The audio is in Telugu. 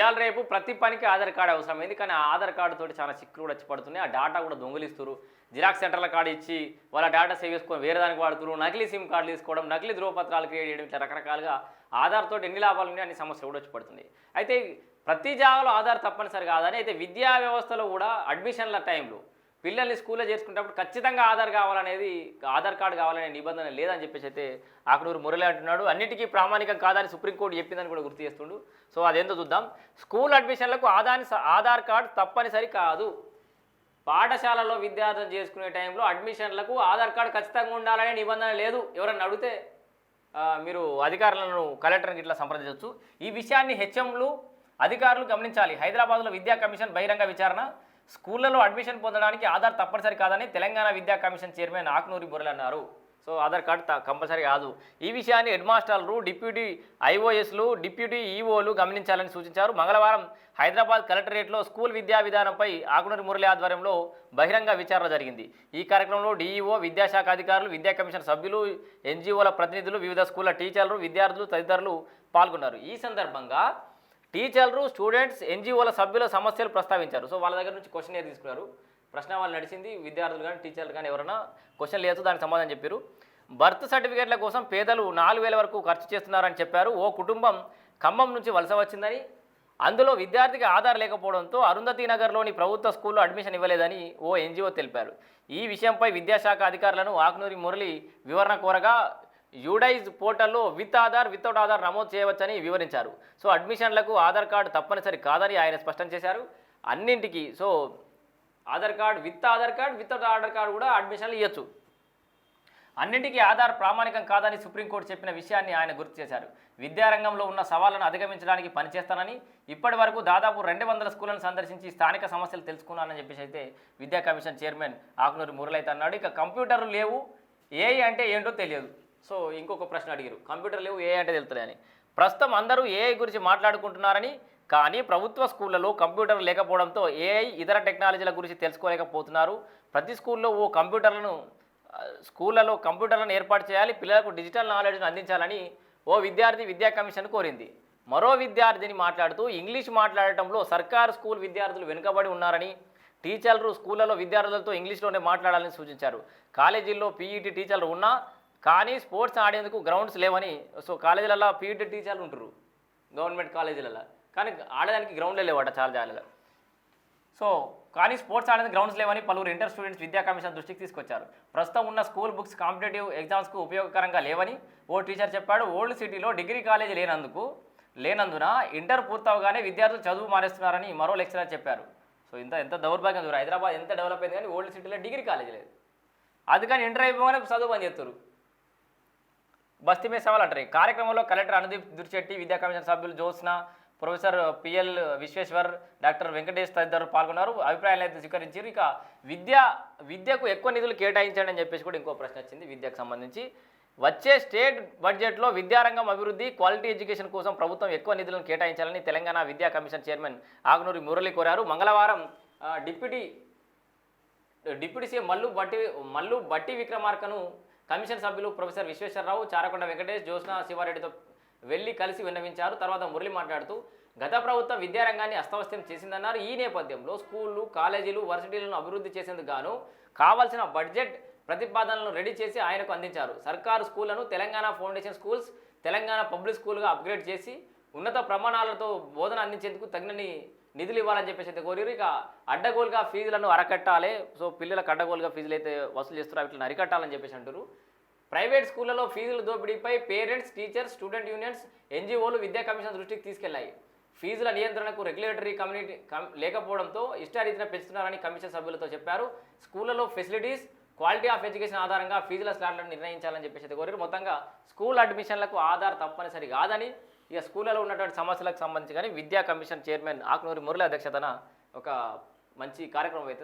ఇవాళ రేపు ప్రతి పనికి ఆధార్ కార్డు అవసరమైంది కానీ ఆ ఆధార్ కార్డు తోటి చాలా చిక్కులు కూడా వచ్చి పడుతున్నాయి. ఆ డేటా కూడా దొంగిలిస్తారు జిరాక్స్ సెంటర్ల కార్డు ఇచ్చి వాళ్ళ డేటా సేవ్ చేసుకొని వేరే దానికి వాడుతున్నారు నకిలీ సిమ్ కార్డులు తీసుకోవడం నకిలీ ధ్రువపత్రాలు క్రియేట్ చేయడం ఇట్లా రకరకాలుగా ఆధార్తో ఎన్ని లాభాలు ఉన్నాయి అన్ని సమస్యలు కూడా వచ్చి పడుతుంది అయితే ప్రతి జాగాలో ఆధార్ తప్పనిసరి కాదని అయితే విద్యా వ్యవస్థలో కూడా అడ్మిషన్ల టైంలో పిల్లల్ని స్కూల్లో చేర్చుకునేటప్పుడు ఖచ్చితంగా ఆధార్ కావాలనేది ఆధార్ కార్డు కావాలనే నిబంధన లేదని చెప్పేసి అయితే ఆకునూరు మురళి అంటున్నాడు. అన్నిటికీ ప్రామాణికం కాదని సుప్రీంకోర్టు చెప్పిందని కూడా గుర్తు చేస్తుండు. సో అదేందో చూద్దాం. స్కూల్ అడ్మిషన్లకు ఆధార్ ఆధార్ కార్డు తప్పనిసరి కాదు. పాఠశాలలో విద్యార్థులు చేసుకునే టైంలో అడ్మిషన్లకు ఆధార్ కార్డు ఖచ్చితంగా ఉండాలనే నిబంధన లేదు. ఎవరన్నా అడిగితే మీరు అధికారులను కలెక్టర్ని ఇట్లా సంప్రదించవచ్చు. ఈ విషయాన్ని హెచ్ఎంలు అధికారులు గమనించాలి. హైదరాబాద్లో విద్యా కమిషన్ బహిరంగ విచారణ. స్కూళ్ళలో అడ్మిషన్ పొందడానికి ఆధార్ తప్పనిసరి కాదని తెలంగాణ విద్యా కమిషన్ చైర్మన్ ఆకునూరి బుర్రలు అన్నారు. సో ఆధార్ కార్డు త- కంపల్సరీ కాదు. ఈ విషయాన్ని హెడ్ మాస్టర్లు డిప్యూటీ ఐఓఎస్లు డిప్యూటీ ఈఓలు గమనించాలని సూచించారు. మంగళవారం హైదరాబాద్ కలెక్టరేట్లో స్కూల్ విద్యా విధానంపై ఆకునూరి మురళి ఆధ్వర్యంలో బహిరంగ విచారణ జరిగింది. ఈ కార్యక్రమంలో డీఈఓ విద్యాశాఖ అధికారులు విద్యా కమిషన్ సభ్యులు ఎన్జిఓల ప్రతినిధులు వివిధ స్కూళ్ళ టీచర్లు విద్యార్థులు తదితరులు పాల్గొన్నారు. ఈ సందర్భంగా టీచర్లు స్టూడెంట్స్ ఎన్జిఓల సభ్యుల సమస్యలు ప్రస్తావించారు. సో వాళ్ళ దగ్గర నుంచి క్వశ్చన్ తీసుకున్నారు. ప్రశ్న వాళ్ళు నడిచింది విద్యార్థులు కానీ టీచర్లు కానీ ఎవరైనా క్వశ్చన్ లేదు దానికి సమాధానం చెప్పారు. బర్త్ సర్టిఫికేట్ల కోసం పేదలు నాలుగు వేల వరకు ఖర్చు చేస్తున్నారని చెప్పారు. ఓ కుటుంబం ఖమ్మం నుంచి వలస వచ్చిందని అందులో విద్యార్థికి ఆధార్ లేకపోవడంతో అరుంధతి నగర్లోని ప్రభుత్వ స్కూల్లో అడ్మిషన్ ఇవ్వలేదని ఓ ఎన్జిఓ తెలిపారు. ఈ విషయంపై విద్యాశాఖ అధికారులను ఆకునూరి మురళి వివరణ కోరగా యూడైజ్ పోర్టల్లో విత్ ఆధార్ వితౌట్ ఆధార్ నమోదు చేయవచ్చని వివరించారు. సో అడ్మిషన్లకు ఆధార్ కార్డు తప్పనిసరి కాదని ఆయన స్పష్టం చేశారు. అన్నింటికి so Aadhaar card with Aadhaar card without Aadhaar card కూడా అడ్మిషన్లు ఇవ్వచ్చు అన్నింటికీ ఆధార్ ప్రామాణికం కాదని సుప్రీంకోర్టు చెప్పిన విషయాన్ని ఆయన గుర్తు చేశారు. విద్యారంగంలో ఉన్న సవాళ్ళను అధిగమించడానికి పనిచేస్తానని ఇప్పటి వరకు దాదాపు రెండు వందల స్కూళ్ళను సందర్శించి స్థానిక సమస్యలు తెలుసుకున్నానని చెప్పేసి అయితే విద్యా కమిషన్ చైర్మన్ ఆకునూరి మురళైతే అన్నాడు. ఇక కంప్యూటర్లు లేవు ఏఐ అంటే ఏంటో తెలియదు. సో ఇంకొక ప్రశ్న అడిగారు. కంప్యూటర్ లేవు ఏఐ అంటే తెలుస్తుంది అని ప్రస్తుతం అందరూ ఏఐ గురించి మాట్లాడుకుంటున్నారని కానీ ప్రభుత్వ స్కూళ్ళలో కంప్యూటర్ లేకపోవడంతో ఏఐ ఇతర టెక్నాలజీల గురించి తెలుసుకోలేకపోతున్నారు. ప్రతి స్కూల్లో ఓ కంప్యూటర్లను స్కూళ్ళలో కంప్యూటర్లను ఏర్పాటు చేయాలి పిల్లలకు డిజిటల్ నాలెడ్జ్ను అందించాలని ఓ విద్యార్థి విద్యా కమిషన్ కోరింది. మరో విద్యార్థిని మాట్లాడుతూ ఇంగ్లీష్ మాట్లాడటంలో సర్కారు స్కూల్ విద్యార్థులు వెనుకబడి ఉన్నారని టీచర్లు స్కూళ్ళలో విద్యార్థులతో ఇంగ్లీష్లోనే మాట్లాడాలని సూచించారు. కాలేజీల్లో పీఈటీ టీచర్లు ఉన్నా కానీ స్పోర్ట్స్ ఆడేందుకు గ్రౌండ్స్ లేవని సో కాలేజీలలో పీఈటీ టీచర్లు ఉంటారు గవర్నమెంట్ కాలేజీలలో కానీ ఆడడానికి గ్రౌండ్లే లేవట చాలా జాలీలో సో కానీ స్పోర్ట్స్ ఆడేందుకు గ్రౌండ్స్ లేవని పలువురు ఇంటర్ స్టూడెంట్స్ విద్యా కమిషన్ దృష్టికి తీసుకొచ్చారు. ప్రస్తుతం ఉన్న స్కూల్ బుక్స్ కాంపిటేటివ్ ఎగ్జామ్స్కు ఉపయోగకరంగా లేవని ఓ టీచర్ చెప్పాడు. ఓల్డ్ సిటీలో డిగ్రీ కాలేజీ లేనందుకు లేనందున ఇంటర్ పూర్తవగానే విద్యార్థులు చదువు మానేస్తున్నారని మరో లెక్చరర్ చెప్పారు. సో ఇంత ఎంత దౌర్భాగ్యం చూడు. హైదరాబాద్ ఎంత డెవలప్ అయింది కానీ ఓల్డ్ సిటీలో డిగ్రీ కాలేజీ లేదు. అది కానీ ఇంటర్ అయిపోగానే చదువు పని చెప్తారు బస్తీ మీద సవాల్ అంటారు. ఈ కార్యక్రమంలో కలెక్టర్ అనుదీప్ దుర్చెట్టి విద్యా కమిషన్ సభ్యులు Jyotsna professor PL Visweswar doctor Venkatesh తదితరులు పాల్గొన్నారు. అభిప్రాయాలు అయితే స్వీకరించారు. ఇక విద్య విద్యకు ఎక్కువ నిధులు కేటాయించండి అని చెప్పేసి కూడా ఇంకో ప్రశ్న వచ్చింది విద్యకు సంబంధించి. వచ్చే స్టేట్ బడ్జెట్లో విద్యారంగం అభివృద్ధి క్వాలిటీ ఎడ్యుకేషన్ కోసం ప్రభుత్వం ఎక్కువ నిధులను కేటాయించాలని తెలంగాణ విద్యా కమిషన్ చైర్మన్ ఆకునూరి మురళి కోరారు. మంగళవారం deputy deputy CM Mallu Bhatti Mallu Bhatti విక్రమార్కను కమిషన్ సభ్యులు ప్రొఫెసర్ విశ్వేశ్వరరావు చారకొండ వెంకటేష్ జ్యోత్స్న శివారెడ్డితో వెళ్ళి కలిసి విన్నవించారు. తర్వాత మురళి మాట్లాడుతూ గత ప్రభుత్వం విద్యారంగాన్ని అస్తవ్యస్తం చేసిందన్నారు. ఈ నేపథ్యంలో స్కూళ్ళు కాలేజీలు వర్సిటీలను అభివృద్ధి చేసేందుకు గాను కావాల్సిన బడ్జెట్ ప్రతిపాదనలను రెడీ చేసి ఆయనకు అందించారు. సర్కారు స్కూళ్ళను Telangana foundation schools Telangana public స్కూల్గా upgrade చేసి ఉన్నత ప్రమాణాలతో బోధన అందించేందుకు తగినని నిధులు ఇవ్వాలని చెప్పేసి అయితే కోరిరు ఇక అడ్డగోలుగా ఫీజులను అరకట్టాలి. సో పిల్లలకు అడ్డగోలుగా ఫీజులు అయితే వసూలు చేస్తారో వీటిని అరికట్టాలని చెప్పేసి అంటారు ప్రైవేట్ స్కూళ్ళలో ఫీజుల దోపిడీపై పేరెంట్స్ టీచర్స్ స్టూడెంట్ యూనియన్స్ ఎన్జిఓలు విద్యా కమిషన్ దృష్టికి తీసుకెళ్ళాయి. ఫీజుల నియంత్రణకు రెగ్యులేటరీ కమ్యూనిటీ లేకపోవడంతో ఇష్టారీతిన పెంచుతున్నారని కమిషన్ సభ్యులతో చెప్పారు. స్కూళ్ళలో ఫెసిలిటీస్ క్వాలిటీ ఆఫ్ ఎడ్యుకేషన్ ఆధారంగా ఫీజుల స్లాట్లను నిర్ణయించాలని చెప్పేసి అయితే కోరారు మొత్తంగా స్కూల్ అడ్మిషన్లకు ఆధార్ తప్పనిసరి కాదని ఇక స్కూళ్ళలో ఉన్నటువంటి సమస్యలకు సంబంధించి కానీ విద్యా కమిషన్ చైర్మన్ ఆకునూరి మురళి అధ్యక్షతన ఒక మంచి కార్యక్రమం అయితే